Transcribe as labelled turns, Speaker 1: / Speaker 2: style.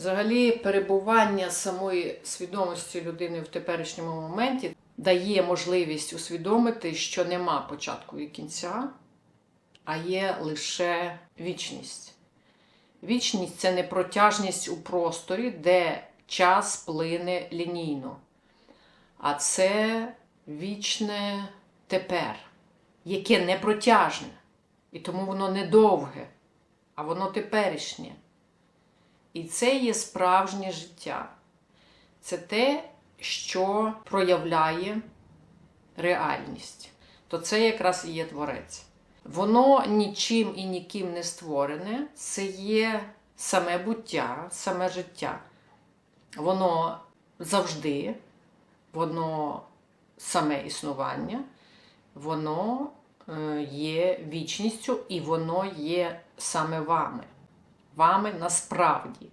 Speaker 1: Взагалі, перебування самої свідомості людини в теперішньому моменті дає можливість усвідомити, що нема початку і кінця, а є лише вічність. Вічність це не протяжність у просторі, де час плине лінійно, а це вічне тепер, яке не протяжне, і тому воно не довге, а воно теперішнє. І це є справжнє життя. Це те, що проявляє реальність. То це якраз і є творець. Воно нічим і ніким не створене, це є саме буття, саме життя. Воно завжди, воно саме існування, воно е, є вічністю і воно є саме вами. Вами насправді.